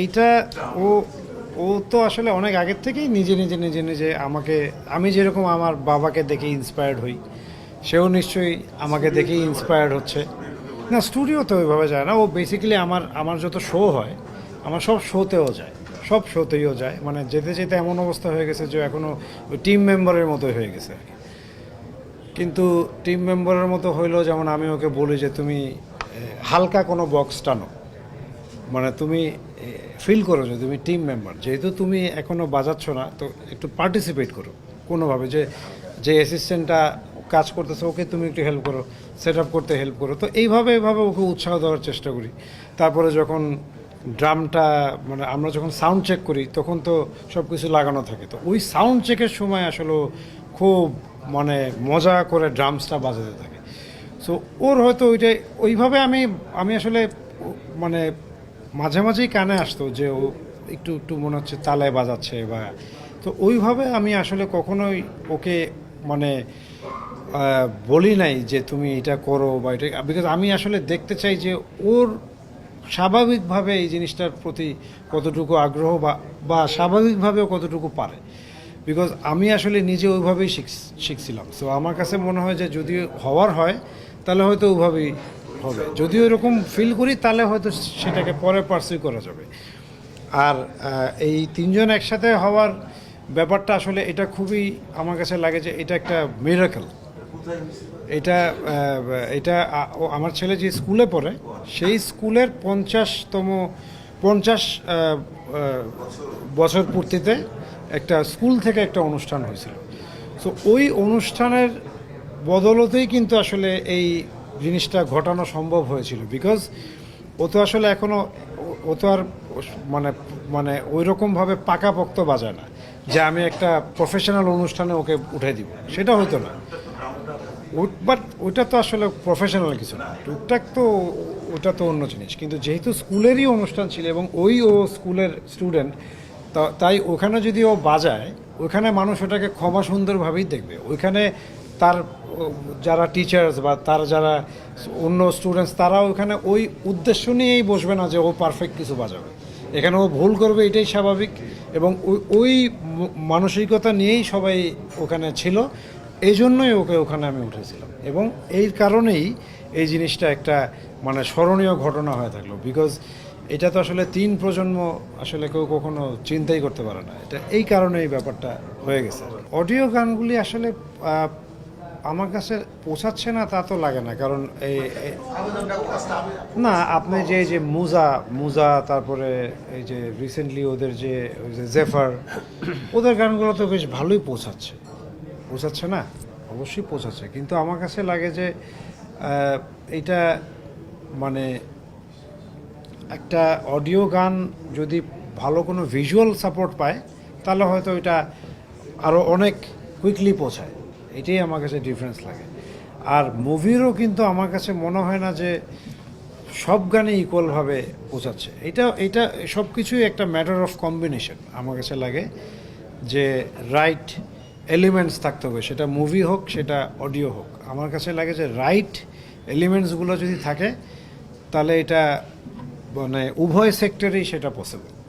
এইটা ও ও তো আসলে অনেক আগের থেকেই নিজে নিজে নিজে নিজে আমাকে, আমি যেরকম আমার বাবাকে দেখে ইন্সপায়ার্ড হই, সেও নিশ্চয়ই আমাকে দেখেই ইন্সপায়ার্ড হচ্ছে। না স্টুডিও তো ওইভাবে যায় না, ও বেসিক্যালি আমার আমার যত শো হয়, আমার সব শোতেও যায়, সব শোতেও যায়। মানে যেতে যেতে এমন অবস্থা হয়ে গেছে যে এখনও টিম মেম্বারের মতোই হয়ে গেছে আর কি। কিন্তু টিম মেম্বারের মতো হইলেও যেমন আমি ওকে বলি যে তুমি হালকা কোনো বক্স টানো। মানে তুমি ফিল করো যে তুমি টিম মেম্বার যেহেতু তুমি এখনও বাজাচ্ছ না, তো একটু পার্টিসিপেট করো। কোনোভাবে যে যে অ্যাসিস্ট্যান্টটা কাজ করতেছে, ওকে তুমি একটু হেল্প করো সেট আপ করতে হেল্প করো। তো এইভাবে এইভাবে ওকে উৎসাহ দেওয়ার চেষ্টা করি। তারপরে যখন ড্রামটা মানে আমরা যখন সাউন্ড চেক করি, তখন তো সব কিছু লাগানো থাকে। তো ওই সাউন্ড চেকের সময় আসলে খুব মানে মজা করে ড্রামসটা বাজাতে থাকে। সো ওর হয়তো ওইটাই, ওইভাবে আমি আমি আসলে মানে মাঝে মাঝেই কানে আসতো যে ও একটু একটু মনে হচ্ছে তালায় বাজাচ্ছে বা, তো ওইভাবে আমি আসলে কখনোই ওকে মানে বলি নাই যে তুমি এটা করো বা এটা বিকজ আমি আসলে দেখতে চাই যে ওর স্বাভাবিকভাবে এই জিনিসটার প্রতি কতটুকু আগ্রহ বা বা স্বাভাবিকভাবেও কতটুকু পারে। বিকজ আমি আসলে নিজে ওইভাবেই শিখ- শিখছিলাম। সো আমার কাছে মনে হয় যে যদি হওয়ার হয়, তাহলে হয়তো ওইভাবেই হবে। যদি ওইরকম ফিল করি, তাহলে হয়তো সেটাকে পরে পার্সিউ করা যাবে। আর এই তিনজন একসাথে হওয়ার ব্যাপারটা আসলে এটা খুবই আমার কাছে লাগে যে এটা একটা মিরাকেল এটা এটা আমার ছেলে যে স্কুলে পড়ে, সেই স্কুলের পঞ্চাশতম, পঞ্চাশ বছর পূর্তিতে একটা স্কুল থেকে একটা অনুষ্ঠান হয়েছিল। সো ওই অনুষ্ঠানের বদলতেই কিন্তু আসলে এই জিনিসটা ঘটানো সম্ভব হয়েছিল। বিকজ ও তো আসলে এখনও ও- তো আর মানে মানে ওই রকমভাবে পাকাপোক্ত বাজায় না, যে আমি একটা প্রফেশনাল অনুষ্ঠানে ওকে উঠে দিব। সেটা হতো না। বাট ওইটা তো আসলে প্রফেশনাল কিছু না। টুকটাক তো ওটা তো অন্য জিনিস। কিন্তু যেহেতু স্কুলেরই অনুষ্ঠান ছিল এবং ওই ও স্কুলের স্টুডেন্ট তাই ওখানে যদি ও বাজায় ওইখানে মানুষ ওটাকে ক্ষমা সুন্দরভাবেই দেখবে। ওইখানে তার, যারা টিচার্স বা তার যারা অন্য স্টুডেন্টস তারাও ওখানে ওই উদ্দেশ্য নিয়েই বসবে না যে ও পারফেক্ট কিছু বাজাবে। এখানে ও ভুল করবে, এটাই স্বাভাবিক এবং ওই- ওই মানসিকতা নিয়েই সবাই ওখানে ছিল। এই জন্যই ওকে ওখানে আমি উঠেছিলাম এবং এই কারণেই এই জিনিসটা একটা মানে স্মরণীয় ঘটনা হয়ে থাকল বিকজ এটা তো আসলে তিন প্রজন্ম আসলে কেউ কখনো চিন্তাই করতে পারে না। এটা এই কারণে এই ব্যাপারটা হয়ে গেছে। অডিও গানগুলি আসলে আমার কাছে পৌঁছাচ্ছে না, তা তো লাগে না, কারণ এই এই- না, আপনি যে যে মুজা মুজা, তারপরে এই যে রিসেন্টলি ওদের যে, ওই যে জেফার, ওদের গানগুলো তো বেশ ভালোই পৌঁছাচ্ছে। পৌঁছাচ্ছে না? অবশ্যই পৌঁছাচ্ছে, কিন্তু আমার কাছে লাগে যে এটা মানে একটা অডিও গান যদি ভালো কোনো ভিজুয়াল সাপোর্ট পায়, তাহলে হয়তো এটা আরও অনেক কুইকলি পৌঁছায়। এটাই আমার কাছে ডিফারেন্স লাগে। আর মুভিরও কিন্তু আমার কাছে মনে হয় না যে সব গানে ইকুয়ালভাবে পৌঁছাচ্ছে এটা এটা সব কিছুই একটা ম্যাটার অফ কম্বিনেশন আমার কাছে লাগে যে রাইট এলিমেন্টস থাকতে হবে। সেটা মুভি হোক, সেটা অডিও হোক। আমার কাছে লাগে যে রাইট এলিমেন্টসগুলো যদি থাকে, তাহলে এটা মানে উভয় সেক্টরেই সেটা পসিবল